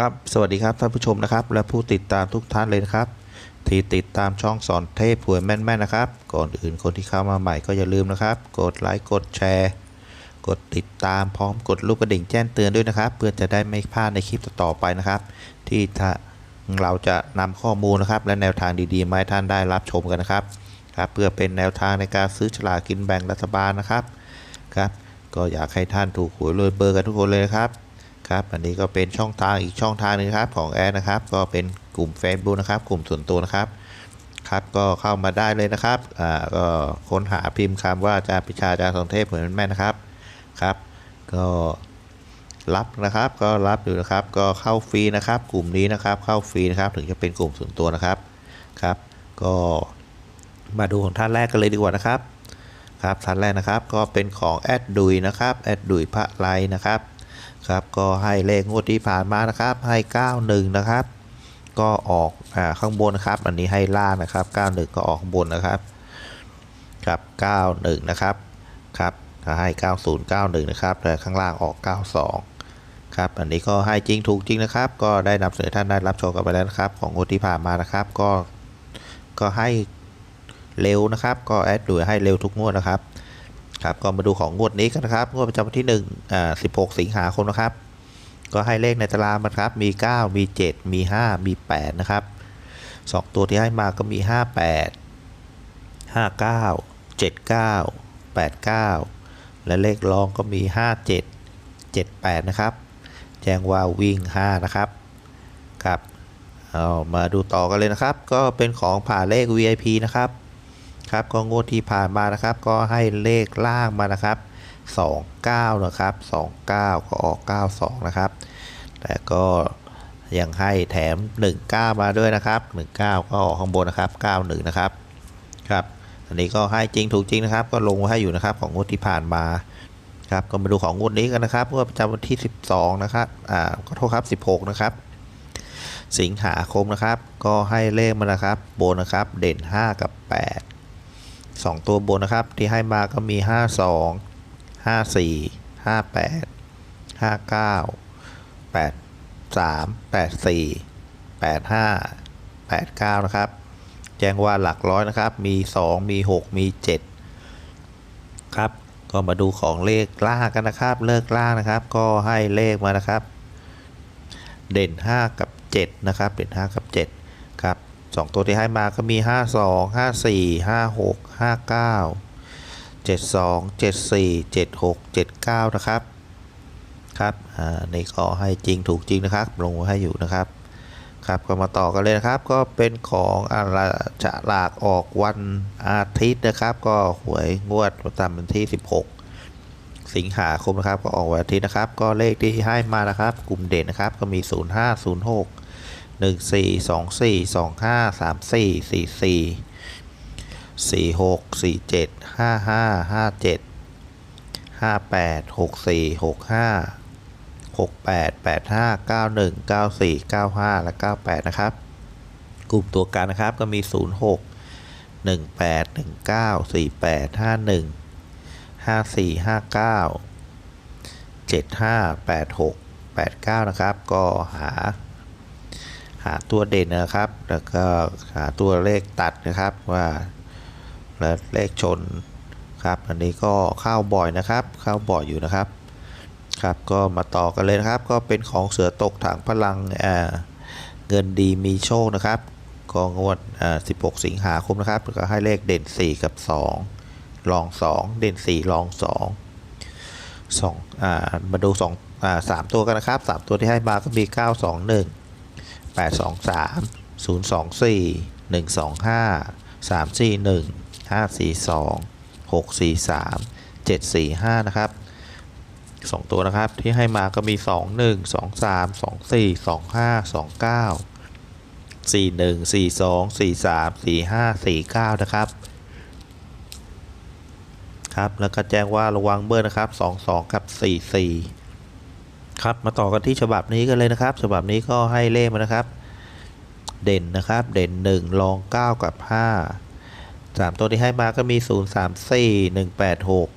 ครับ สวัสดีครับท่านผู้ชมนะครับ และผู้ติดตามทุกท่านเลยนะครับ ที่ติดตามช่องสอนเทพหวยแม่นๆนะครับ ก่อนอื่นคนที่เข้ามาใหม่ก็อย่าลืมนะครับ กดไลค์กดแชร์ กดติดตามพร้อมกดรูปกระดิ่งแจ้งเตือนด้วยนะครับ เพื่อจะได้ไม่พลาดในคลิปต่อๆไปนะครับ ที่เราจะนำข้อมูลนะครับ และแนวทางดีๆมาให้ท่านได้รับชมกันนะครับครับ เพื่อเป็นแนวทางในการซื้อฉลากกินแบ่งรัฐบาลนะครับครับ ก็อยากให้ท่านถูกหวยรวยเบอร์กันทุกคนเลยครับ ครับอันนี้ก็เป็นช่องทางอีกช่องทางหนึงครับของแอดนะครับ ก็เป็นกลุ่ม Facebook นะครับ กลุ่มส่วนตัวนะครับครับก็เข้ามาได้เลยนะครับอ่าก็ค้นหาพิมพ์คำว่าอาจารย์ปิชาอาจารย์สนเทพเหมือนแม่นะครับครับ ก็รับนะครับก็รับอยู่นะครับ ก็เข้าฟรีนะครับ กลุ่มนี้นะครับ เข้าฟรีนะครับ ถึงจะเป็นกลุ่มส่วนตัวนะครับครับ ก็มาดูของท่านแรกกันเลยดีกว่านะครับครับท่านแรกนะครับก็เป็นของแอดดุยนะครับแอดดุยพระไลนะครับ ครับ ก็ให้เลขงวดที่ผ่านมานะครับ ให้ 91 นะครับ ก็ออกอ่าข้างบนนะครับ อันนี้ให้ล่างนะครับ 91 ก็ออกข้างบนนะครับ ครับ 91 นะครับ ครับให้ 9091 นะครับแต่ข้างล่างออก 92 ครับ อันนี้ก็ให้จริงถูกจริงนะครับ ก็ได้นำเสนอท่านได้รับชมกันไปแล้วนะครับ ของงวดที่ผ่านมานะครับ ก็ ก็ให้เร็วนะครับ ก็แอดดูให้เร็วทุกงวดนะครับ ครับก็มาดูของงวดนี้กันนะครับงวดประจำวันที่1อ่า16 สิงหาคมนะครับ ก็ให้เลขในตารางมันครับมี 9 มี 7 มี 5 มี 8 นะครับ 2 ตัวที่ให้มาก็มี 58 59 79 89 และเลขรองก็มี 57 78 นะครับ แจ้งว่าวิ่ง 5 นะครับครับเอามาดูต่อกันเลยนะครับ ก็เป็นของผ่าเลข VIP นะครับ ครับก็งวดที่ผ่านมานะครับ ก็ให้เลขล่างมานะครับ 29 นะครับ 29 ก็ออก 92 นะครับ แต่ก็ยังให้แถม 19 มาด้วยนะครับ 19 ก็ออกข้างบนนะครับ 91 นะครับครับอันนี้ก็ให้จริงถูกจริงนะครับ ก็ลงให้อยู่นะครับของงวดที่ผ่านมาครับก็มาดูของงวดนี้กันนะครับงวดประจำวันที่ 12 นะครับอ่าขอโทษครับ 16 นะครับสิงหาคมนะครับ ก็ให้เลขมานะครับโบนนะครับ เด่น 5 กับ 8 2 ตัวบนนะครับ ที่ให้มาก็มี 52 54 58 59 83 84 85 89 นะครับ แจ้งว่าหลักร้อยนะครับ มี 2 มี 6 มี 7 ครับ ก็มาดูของเลขล่ากันนะครับ เลิกล่านะครับ ก็ให้เลขมานะครับ เด่น 5 กับ 7 นะครับ เด่น 5 กับ 7 2 ตัวที่ให้มาก็มี 52 54 56 59 72 74 76 79 นะครับ ครับอ่านี่ก็ให้จริงถูกจริงนะครับ ลงให้อยู่นะครับ ครับก็มาต่อกันเลยนะครับ ก็เป็นของอะไรจะหลากออกวันอาทิตย์นะครับ ก็หวยงวดประจำวันที่ 16 สิงหาคมนะครับ ก็ออกวันอาทิตย์นะครับ ก็เลขที่ให้มานะครับ กลุ่มเด่นนะครับ ก็มี 05 06 14 24 25 34 44 46 47 55 57 58 64 65 68 85 91 94 95 และ 98 นะครับ กลุ่มตัวการนะครับก็มี 06 18 19 48 51 54 59 75 86 89 นะครับ ก็หา หาตัวเด่นนะครับ แล้วก็หาตัวเลขตัดนะครับว่าและเลขชนครับ อันนี้ก็เข้าบ่อยนะครับ เข้าบ่อยอยู่นะครับ ครับก็มาต่อกันเลยนะครับ ก็เป็นของเสือตกถังพลังเงินดีมีโชคนะครับก็งวดอ่า16 สิงหาคมนะครับ ก็ให้เลขเด่น 4 กับ2รอง 2 เด่น4รอง 2 2อ่ามาดู2อ่า3ตัวกันนะครับ 3 ตัวที่ให้มาก็มี 921 823 024 125 341 542 643 745 นะครับ 2 ตัวนะครับที่ให้มาก็มี 2 1 2 3 2 4 2 5 2 9 4 1 4 2 4 3 4 5 4 9 นะครับ ครับ แล้วก็แจ้งว่าระวังเบอร์นะครับ 2 2 กับ 4 4 ครับมาต่อกันที่ฉบับนี้กันเลยนะครับ ฉบับนี้ก็ให้เลขมานะครับ เด่นนะครับ เด่น 1 รอง 9 กับ 5 3 ตัวที่ให้มาก็มี 0 3 4 1 8 6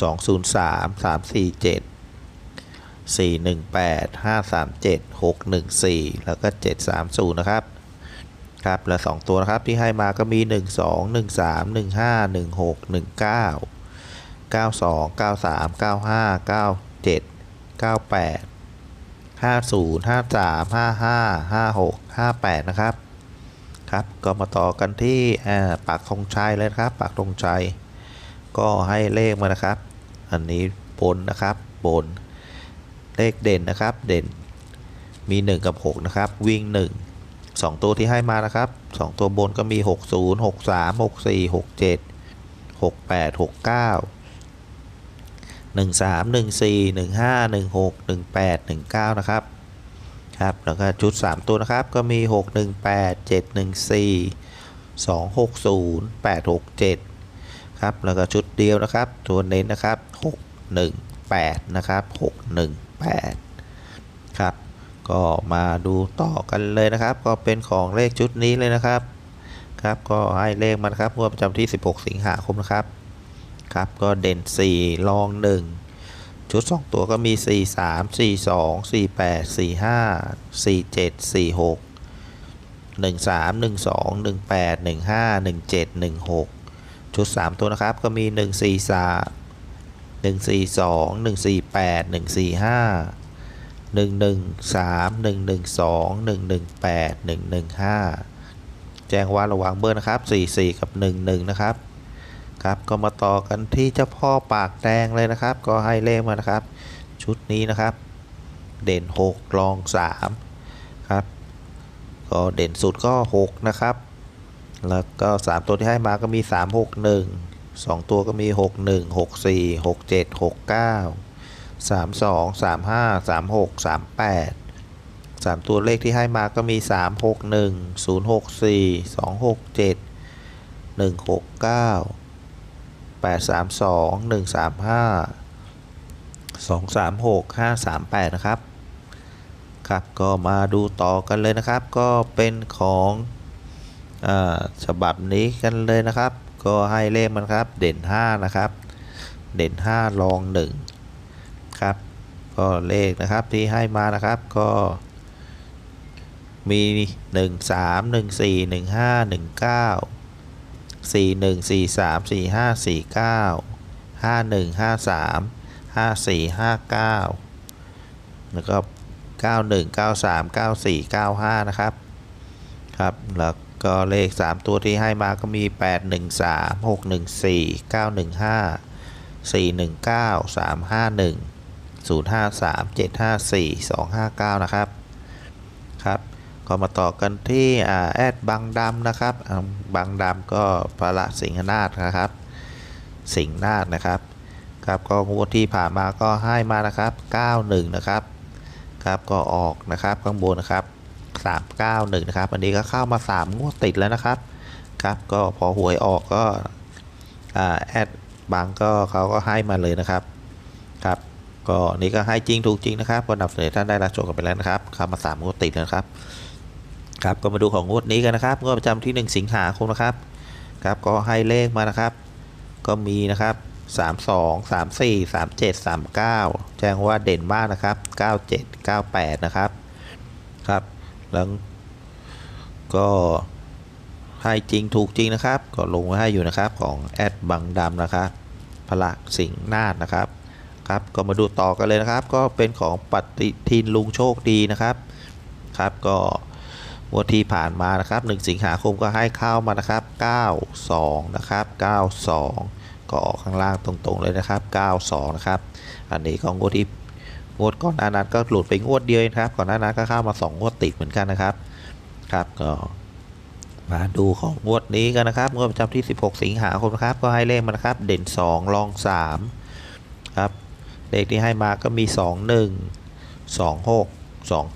203 347 418 537 614 แล้วก็ 730 นะครับ ครับและ 2 ตัวนะครับที่ให้มาก็มี 12 13 15 16 19 92 93 95 97 98 50 53 55 56 58 นะครับ ครับ ก็มาต่อกันที่ปากธงชัยเลยครับปากธงชัย ก็ให้เลขมานะครับ อันนี้บนนะครับบน เลขเด่นนะครับ เด่นมี 1 กับ 6 นะครับ วิ่ง 1 2 ตัวที่ให้มานะครับ 2 ตัวบนก็มี 60 63 64 67 68 69 13 14 15 16 18 19 นะครับครับแล้วก็ชุด 3 ตัวนะครับก็มี 618 714 260 867ครับแล้วก็ชุดเดียวนะครับ ตัวเน้นนะครับ 618 นะครับ 618 ครับ ก็มาดูต่อกันเลยนะครับ ก็เป็นของเลขชุดนี้เลยนะครับครับก็ให้เลขมานะครับงวดประจำที่ 16 สิงหาคมนะครับ ครับ ก็เด่น 4 รอง 1 ชุด 2 ตัวก็มี 4 3 4 2 4 8 4 5 4 7 4 6 1 3 1 2 1 8 1 5 1 7 1 6 ชุด 3 ตัวนะครับก็มี 1 4 3 1 4 2 1 4 8 1 4 5 1 1 3 1 1 2 1 1 8 1 1 5 แจ้งว่าระวังเบอร์นะครับ 44 กับ 11 นะครับ ครับก็มาต่อกันที่เจ้าพ่อปากแดงเลยนะครับ ก็ให้เลขมานะครับ ชุดนี้นะครับ เด่น 6 รอง 3 ครับ ก็เด่นสุดก็ 6 นะครับ แล้วก็ 3 ตัวที่ให้มาก็มี 3 6 1 2 ตัวก็มี 6 1 6 4 6 7 6 9 3 2 3 5 3 6 3 8 3 ตัวเลขที่ให้มาก็มี 3 6 1 0 6 4 2 6 7 1 6 9 8 3 2 1 3 5 2 3 6 5 3 8 นะครับ ครับก็มาดูต่อกันเลยนะครับ ก็เป็นของอฉบับนี้กันเลยนะครับ ก็ให้เลขมันครับเด่น 5 นะครับ เด่น 5 รอง 1 ครับ ก็เลขนะครับที่ให้มานะครับก็มี 1 3 1 4 1 5 1 9 4 1 4 3 4 5 4 9 5 1 5 3 5 4 5 9 แล้วก็ 91 93 94 95 นะครับ ครับ แล้วก็เลข 3 ตัวที่ให้มาก็มี 813 614 915 419 351 053 754 259 นะครับ ครับ ก็มาต่อกันที่แอดบังดำนะครับอ่างดำก็พระสิงหนาถนะครับ สิงห์นาถนะครับครับก็งวดที่ผ่านมาก็ให้มานะครับ 91 นะครับครับก็ออกนะครับข้างบนนะครับ 391 นะครับ อันนี้ก็เข้ามา 3 งวดติดแล้วนะครับครับก็พอหวยออกก็แอดบังก็เขาก็ให้มาเลยนะครับครับก็นี่ก็ให้จริงถูกจริงนะครับก็นำเสนอท่านได้รับชมกันไปแล้วนะครับเข้ามา3งวดติดแล้วครับ ครับก็มาดูของงวดนี้กันนะครับงวดประจำที่ 1 สิงหาคมนะครับครับก็ให้เลขมานะครับ ก็มีนะครับ 32 34 37 39 แจ้งว่าเด่นมากนะครับ 97 98 นะครับครับแล้วก็ให้จริงถูกจริงนะครับ ก็ลงไว้ให้อยู่นะครับของแอดบังดำนะครับพละสิงห์นาดนะครับครับก็มาดูต่อกันเลยนะครับ ก็เป็นของปฏิทินลุงโชคดีนะครับครับก็ งวดที่ผ่านมานะครับ1สิงหาคมก็ให้เข้ามานะครับ 92 นะครับ 92 ก็ออกข้างล่างตรงๆเลยนะครับ 92 นะครับ อันนี้ก็งวดที่งวดก่อนหน้านั้นก็หลุดไปงวดเดียวเองครับ ก่อนหน้านั้นก็เข้ามา 2 งวดติดเหมือนกันนะครับ ครับก็มาดูของงวดนี้กันนะครับ งวดประจำที่ 16 สิงหาคมนะครับ ก็ให้เลขมานะครับ เด่น2รอง 3 ครับ เลขที่ให้มาก็มี 2 1 2 6 2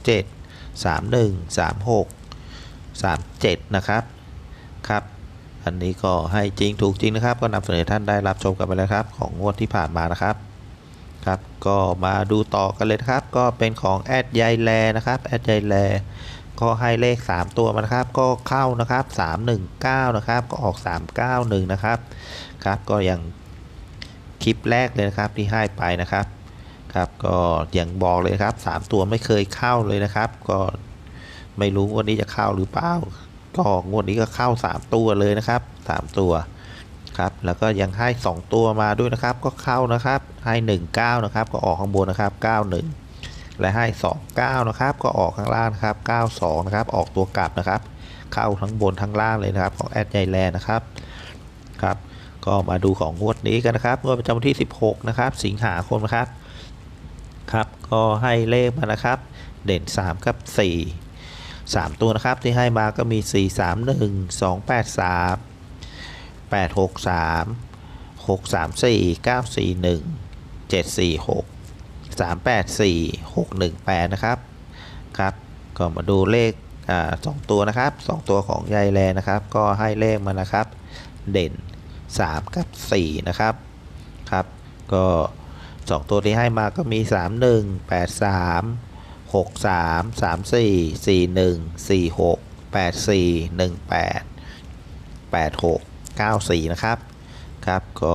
37 นะครับครับ อันนี้ก็ให้จริงถูกจริงนะครับ ก็นำเสนอท่านได้รับชมกันไปแล้วครับ ของงวดที่ผ่านมานะครับครับก็มาดูต่อกันเลยครับ ก็เป็นของแอดยายแลนะครับแอดยายแลก็ให้เลข 3 ตัวมานะครับ ก็เข้านะครับ 319 นะครับ ก็ออก 391 นะครับครับ ก็อย่างคลิปแรกเลยนะครับที่ให้ไปนะครับครับ ก็อย่างบอกเลยครับสามตัวไม่เคยเข้าเลยนะครับ ก็ ไม่รู้งวันนี้จะเข้าหรือเปล่าก็งวดนี้ก็เข้าสามตัวเลยนะครับสามตัวครับแล้วก็ยังให้สองตัวมาด้วยนะครับ ก็เข้านะครับ ให้หนึ่งเก้านะครับ ก็ออกข้างบนนะครับเก้าหนึ่งและให้สองเก้านะครับ ก็ออกข้างล่างนะครับเก้าสองนะครับ ออกตัวกลับนะครับ เข้าทั้งบนทั้งล่างเลยนะครับ ของแอดใหญ่แลนะครับครับก็มาดูของงวดนี้กันนะครับงวดประจำวันที่ 16 นะครับ สิงหาคมนะครับครับ ก็ให้เลขมานะครับ เด่น 3 กับ 4 3 ตัวนะครับที่ให้มาก็มี 4 3 1 2 8 3 8 6 3 6 3 4 9 4 1 7 4 6 3 8 4 6 1 8 นะครับครับก็มาดูเลขอ่าสองตัวนะครับสองตัวของยายแลนะครับ ก็ให้เลขมานะครับ เด่น 3 กับ 4 นะครับครับก็ 2 ตัวที่ให้มาก็มี 3 1 8 3 6 3 3 4 4 1 4 6 8 4 1 8 8 6 9 4 นะครับ ครับ ก็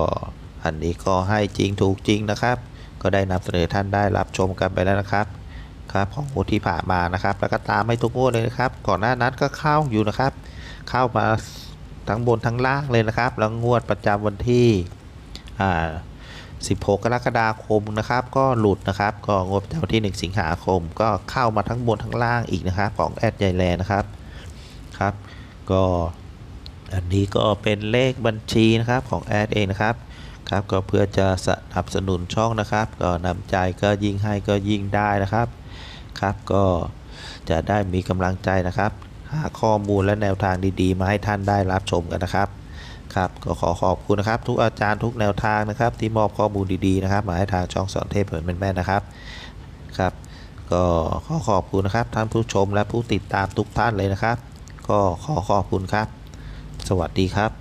อันนี้ก็ให้จริงถูกจริงนะครับ ก็ได้นำเสนอท่านได้รับชมกันไปแล้วนะครับ ครับของงวดที่ผ่านมานะครับ แล้วก็ตามให้ทุกงวดเลยนะครับ ก่อนหน้านั้นก็เข้าอยู่นะครับ เข้ามาทั้งบนทั้งล่างเลยนะครับ แล้วงวดประจำวันที่อ่า 16 กรกฎาคมนะครับ ก็หลุดนะครับ ก็งวดประจำวันที่ 1 สิงหาคม ก็เข้ามาทั้งบนทั้งล่างอีกนะครับของแอดใหญ่แลนะครับครับ ก็อันนี้ก็เป็นเลขบัญชีนะครับของแอดเองนะครับครับก็เพื่อจะสนับสนุนช่องนะครับ ก็นำใจก็ยิ่งให้ก็ยิ่งได้นะครับครับ ก็จะได้มีกำลังใจนะครับ หาข้อมูลและแนวทางดีๆ มาให้ท่านได้รับชมกันนะครับ ครับก็ขอขอบคุณนะครับทุกอาจารย์ทุกแนวทางนะครับ ที่มอบข้อมูลดีๆนะครับ มาให้ทางช่องสอนเทพเหมือนแม่นๆนะครับครับ ก็ขอขอบคุณนะครับท่านผู้ชมและผู้ติดตามทุกท่านเลยนะครับ ก็ขอขอบคุณครับ สวัสดีครับ